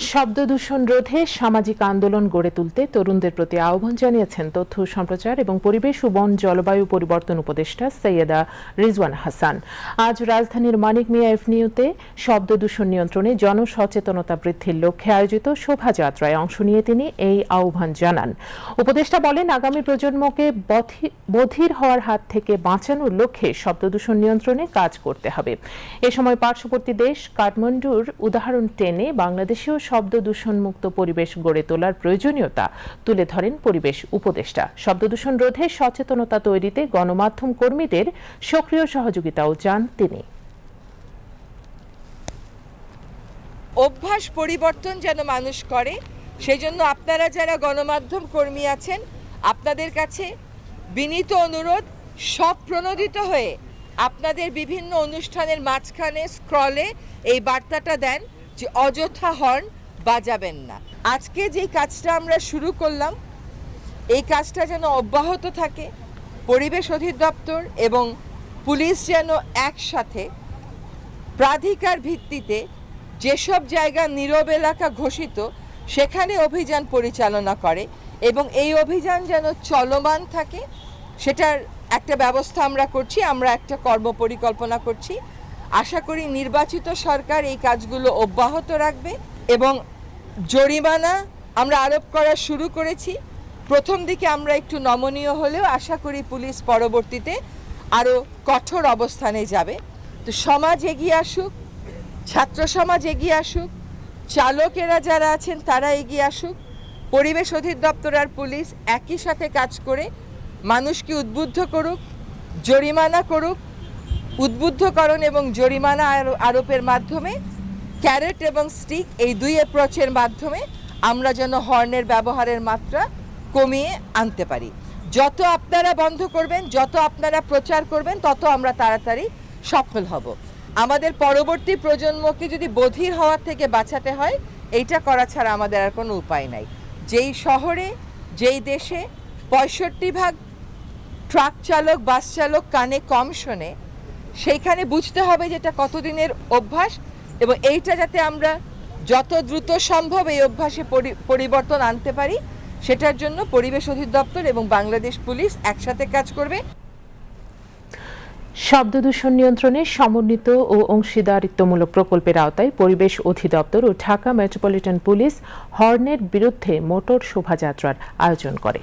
শব্দ দূষণ রোধে সামাজিক আন্দোলন গড়ে তুলতে তরুণদের প্রতি আহ্বান জানিয়েছেন তথ্য সম্প্রচার এবং পরিবেশ ও বন জলবায়ু পরিবর্তন উপদেষ্টা সৈয়দা রিজওয়ান হাসান। আজ রাজধানীর মানিক মিয়া এভিনিউতে শব্দ দূষণ নিয়ন্ত্রণে জনসচেতনতা বৃদ্ধির লক্ষ্যে আয়োজিত শোভাযাত্রায় অংশ নিয়ে তিনি এই আহ্বান জানান। উপদেষ্টা বলেন, আগামী প্রজন্মকে বধি- বধির হওয়ার হাত থেকে বাঁচানোর লক্ষ্যে শব্দ দূষণ নিয়ন্ত্রণে কাজ করতে হবে। এ সময় পার্শ্ববর্তী দেশ কাঠমান্ডুর উদাহরণ টেনে বাংলাদেশেও শব্দ দূষণ মুক্ত পরিবেশ গড়ে তোলার প্রয়োজনীয়তা তুলে ধরেন পরিবেশ উপদেষ্টা। শব্দ দূষণ রোধে সচেতনতা তৈরিতে গণমাধ্যম কর্মীদের সক্রিয় সহযোগিতাও চান তিনি। অভ্যাস পরিবর্তন যেন মানুষ করে সেই জন্য আপনারা যারা গণমাধ্যম কর্মী আছেন, আপনাদের কাছে বিনীত অনুরোধ, সব প্রণোদিত হয়ে আপনাদের বিভিন্ন অনুষ্ঠানের মাঝখানে স্ক্রলে এই বার্তাটা দেন যে অযথা হর্ন বাজাবেন না। আজকে যেই কাজটা আমরা শুরু করলাম, এই কাজটা যেন অব্যাহত থাকে, পরিবেশ অধিদপ্তর এবং পুলিশ যেন একসাথে প্রাধিকার ভিত্তিতে যেসব জায়গা নীরব এলাকা ঘোষিত, সেখানে অভিযান পরিচালনা করে এবং এই অভিযান যেন চলমান থাকে, সেটার একটা ব্যবস্থা আমরা করছি, আমরা একটা কর্ম পরিকল্পনা করছি। আশা করি নির্বাচিত সরকার এই কাজগুলো অব্যাহত রাখবে। এবং জরিমানা আমরা আরোপ করা শুরু করেছি। প্রথম দিকে আমরা একটু নমনীয় হলেও আশা করি পুলিশ পরবর্তীতে আরও কঠোর অবস্থানে যাবে। তো সমাজ এগিয়ে আসুক, ছাত্র সমাজ এগিয়ে আসুক, চালকেরা যারা আছেন তারা এগিয়ে আসুক, পরিবেশ অধিদপ্তর আর পুলিশ একই সাথে কাজ করে মানুষকে উদ্বুদ্ধ করুক, জরিমানা করুক, উদ্বুদ্ধকরণ এবং জরিমানা আরো- আরোপের মাধ্যমে ক্যারেট এবং স্টিক এই দুই অ্যাপ্রোচের মাধ্যমে আমরা যেন হর্নের ব্যবহারের মাত্রা কমিয়ে আনতে পারি। যত আপনারা বন্ধ করবেন, যত আপনারা প্রচার করবেন, তত আমরা তাড়াতাড়ি সফল হব। আমাদের পরবর্তী প্রজন্মকে যদি বধির হওয়ার থেকে বাঁচাতে হয়, এইটা করা ছাড়া আমাদের আর কোনো উপায় নাই। যেই শহরে, যেই দেশে পঁয়ষট্টি ভাগ ট্রাক চালক, বাস চালক কানে কম শোনে, সেইখানে বুঝতে হবে যে এটা কতদিনের অভ্যাস এবং এইটা যাতে আমরা যত দ্রুত সম্ভব এই অভ্যাসে পরি- পরিবর্তন আনতে পারি, সেটার জন্য পরিবেশ অধিদপ্তর এবং বাংলাদেশ পুলিশ একসাথে কাজ করবে। শব্দ দূষণ নিয়ন্ত্রণে সমন্বিত ও অংশীদারিত্বমূলক প্রকল্পের আওতায় পরিবেশ অধিদপ্তর ও ঢাকা মেট্রোপলিটন পুলিশ হর্নের বিরুদ্ধে মোটর শোভাযাত্রার আয়োজন করে।